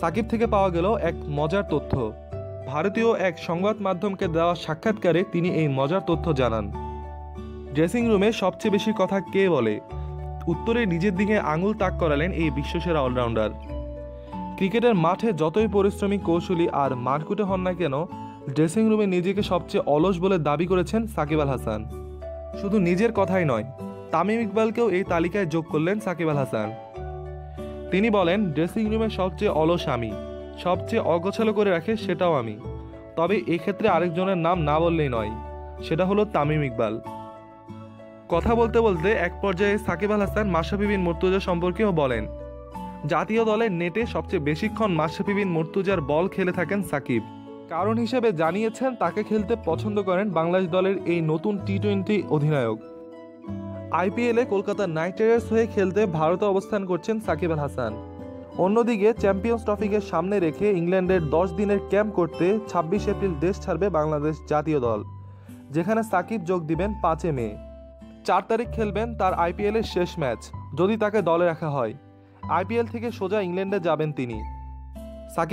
সাকিব থেকে পাওয়া গেল এক মজার তথ্য। ভারতীয় এক সংবাদ মাধ্যমকে দেওয়া সাক্ষাৎকারে তিনি এই মজার তথ্য জানান। ড্রেসিং রুমে সবচেয়ে বেশি কথা কে বলে? উত্তরে নিজের দিকে আঙুল তাক করালেন এই বিশ্বসেরা অলরাউন্ডার। ক্রিকেটের মাঠে যতই পরিশ্রমী কৌশলী আর মারকুটে হন না কেন, ড্রেসিং রুমে নিজেকে সবচেয়ে অলস বলে দাবি করেছেন সাকিব আল হাসান। শুধু নিজের কথাই নয়, তামিম ইকবালকেও এই তালিকায় যোগ করলেন সাকিব আল হাসান। তিনি বলেন, ড্রেসিং রুমে সবচেয়ে অলস আমি। সবচেয়ে অগোছালো করে রাখে সেটাও আমি। তবে এক্ষেত্রে আরেকজনের নাম না বললেই নয়। সেটা হলো তামিম ইকবাল। কথা বলতে বলতে এক পর্যায়ে সাকিব আল হাসান মাশরাফি বিন মুর্তুজা সম্পর্কেও বলেন, জাতীয় দলের নেটে সবচেয়ে বেশিক্ষণ মাশরাফি বিন মুর্তুজার বল খেলে থাকেন সাকিব। কারণ হিসেবে জানিয়েছেন, তাকে খেলতে পছন্দ করেন বাংলাদেশ দলের এই নতুন টি টোয়েন্টি অধিনায়ক। আইপিএলে কলকাতা নাইট রাইডার্স হয়ে খেলতে ভারতে অবস্থান করছেন সাকিব আল হাসান। অন্যদিকে চ্যাম্পিয়ন্স ট্রফিকে সামনে রেখে ইংল্যান্ডের দশ দিনের ক্যাম্প করতে ছাব্বিশ এপ্রিল দেশ ছাড়বে বাংলাদেশ জাতীয় দল, যেখানে সাকিব যোগ দিবেন পাঁচে মে। চার তারিখ খেলবেন তার আইপিএলের শেষ ম্যাচ, যদি তাকে দলে রাখা হয়। আইপিএল থেকে সোজা ইংল্যান্ডে যাবেন তিনি। সাকিব